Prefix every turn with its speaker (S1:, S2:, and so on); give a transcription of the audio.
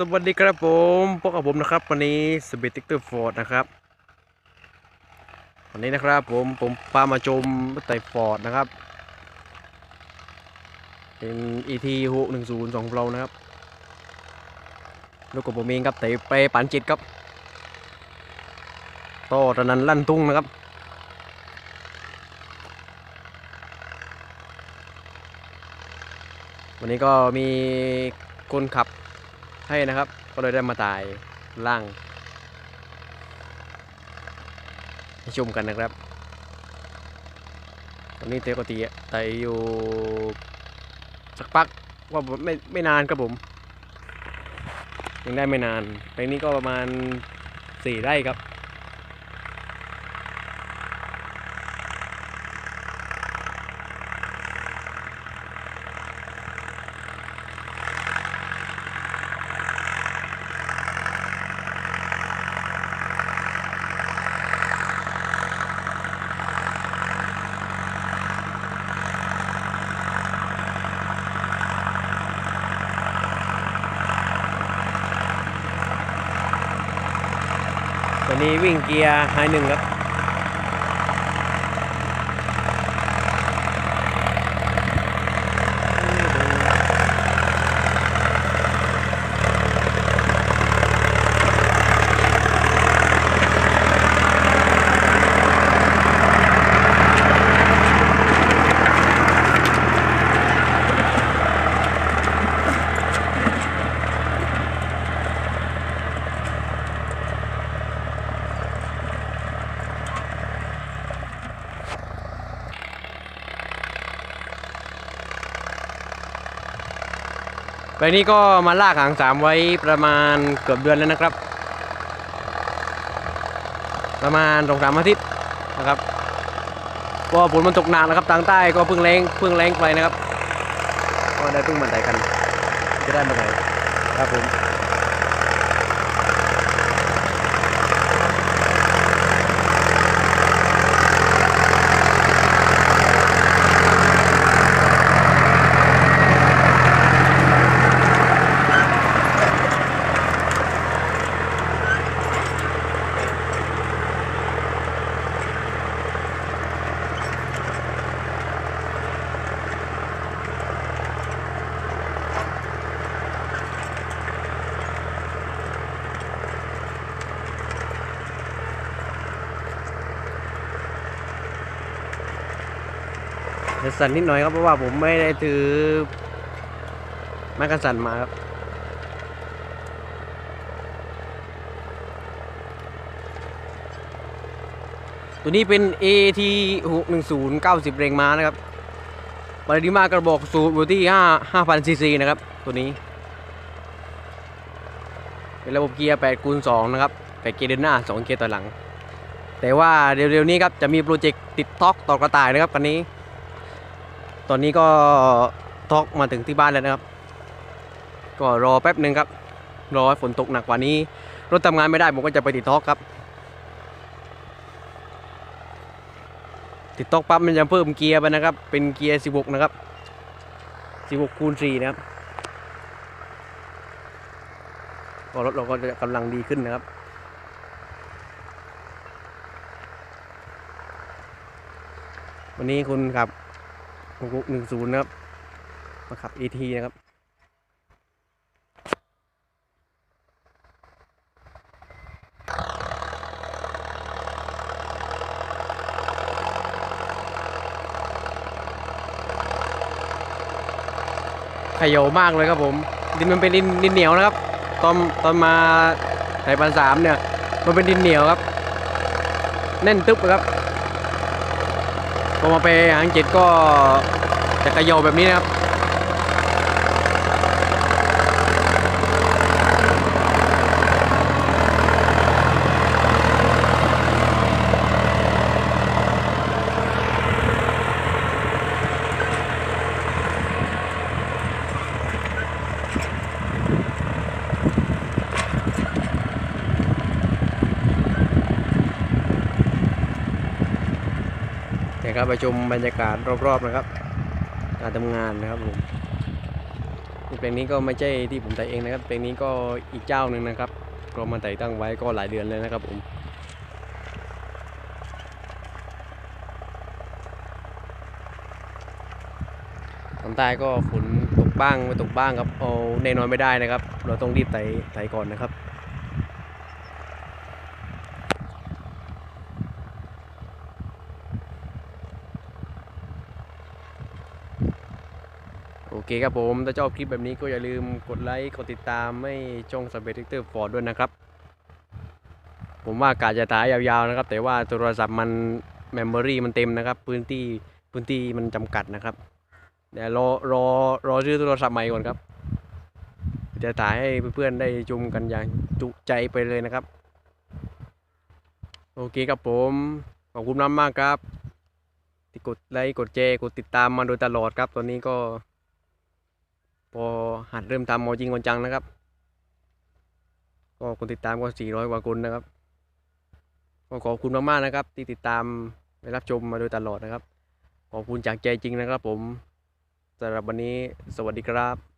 S1: สวัสดีครับผมพบกับผมนะครับ วันนี้สเปติกเตอร์ฟอร์ดนะครับ วันนี้นะครับผมผมพามาชมรถไต่ฟอร์ดนะครับ เป็น ET หกหนึ่งศูนย์สองเรานะครับรถกับผมเองครับไต่ไปปันจิตครับโต่อตอนนั้นลั่นตุ้งนะครับวันนี้ก็มีคนขับ ให้นะครับ ก็เลยได้มาตายล่างให้ชมกันนะครับ ตอนนี้เตะปกติอะไตอยู่สักพักว่าไม่ไม่นานครับผม ยังได้ไม่นานเพลงนี้ก็ประมาณสี่ไร่ครับ ตอนนี้วิ่งเกียร์ไฮหนึ่งครับ ไปนี้ก็มาลากหางสามไว้ประมาณเกือบเดือนแล้วนะครับ ประมาณสองสามอาทิตย์นะครับก็ฝนมันตกหนักนะครับทางใต้ก็เพิ่งแรงเพิ่งแรงไปนะครับ ก็ได้เพิ่งมันไต่กันจะได้มาไหนครับผม จะสั่นนิดหน่อยครับเพราะว่าผมไม่ได้ถือไม้กันสั่นมาครับตัวนี้เป็น AT 610 90 เร่งม้านะครับปริมากระบอกสูบอยู่ที่5 5,000ซีซีนะครับ ตัวนี้ เป็นระบบเกียร์8คูณ2นะครับ8เกียร์เดินหน้า 2 เกียร์ต่อหลัง แต่ว่าเร็วๆนี้ครับ จะมีโปรเจกต์ติดท็อกต่อกระต่ายนะครับคันนี้ ตอนนี้ก็ท็อกมาถึงที่บ้านแล้วนะครับ ก็รอแป๊บหนึ่งครับ รอให้ฝนตกหนักกว่านี้ รถทำงานไม่ได้ผมก็จะไปติดท็อกครับ ติดต๊อกปั๊บมันจะเพิ่มเกียร์ไปนะครับ เป็นเกียร์ 16 นะครับ 16คูณ4นะครับก็รถเราก็จะกำลังดีขึ้นนะครับวันนี้คุณขับ 6610นะครับ มาขับ ET นะครับขย่ามากเลยครับผม ดินมันเป็นดินดินเหนียวนะครับ ตอนตอนมาไถพันสามเนี่ย มันเป็นดินเหนียวครับ แน่นตึ๊บเลยครับ พอมาไปหางเจ็ดก็จะเขย่าแบบนี้นะครับ นะครับไปชมบรรยากาศรอบๆนะครับ การทำงานนะครับผมเพลงนี้ก็ไม่ใช่ที่ผมแต่งเองนะครับเพลงนี้ก็อีกเจ้าหนึ่งนะครับ ก็มาแต่งตั้งไว้ก็หลายเดือนเลยนะครับผมตอนใต้ก็ฝนตกบ้างไม่ตกบ้างครับเอาแน่นอนไม่ได้นะครับ เราต้องรีบไถไถก่อนนะครับ เคครับผม ถ้าชอบคลิปแบบนี้ก็อย่าลืมกดไลค์ กดติดตามให้ช่องสเปซเตอร์ฟอร์ดด้วยนะครับ ผมว่ากาจะถ่ายยาวๆนะครับ แต่ว่าโทรศัพท์มันเมมโมรี่มันเต็มนะครับ พื้นที่พื้นที่มันจำกัดนะครับเดี๋ยวรอรอรอซื้อโทรศัพท์ใหม่ก่อนครับจะถ่ายให้เพื่อนๆได้ชมกันอย่างจุใจไปเลยนะครับ โอเคครับผม ขอบคุณน้ำมากครับ ที่กดไลค์กดแชร์กดติดตามมาโดยตลอดครับ ตอนนี้ก็ พอหัดเริ่มทำเอาจริงเอาจังนะครับ ก็คนติดตามก็400กว่าคนนะครับก็ขอบคุณมากๆนะครับ ที่ติดตามและรับชมมาโดยตลอดนะครับ ขอบคุณจากใจจริงนะครับผมสำหรับวันนี้สวัสดีครับ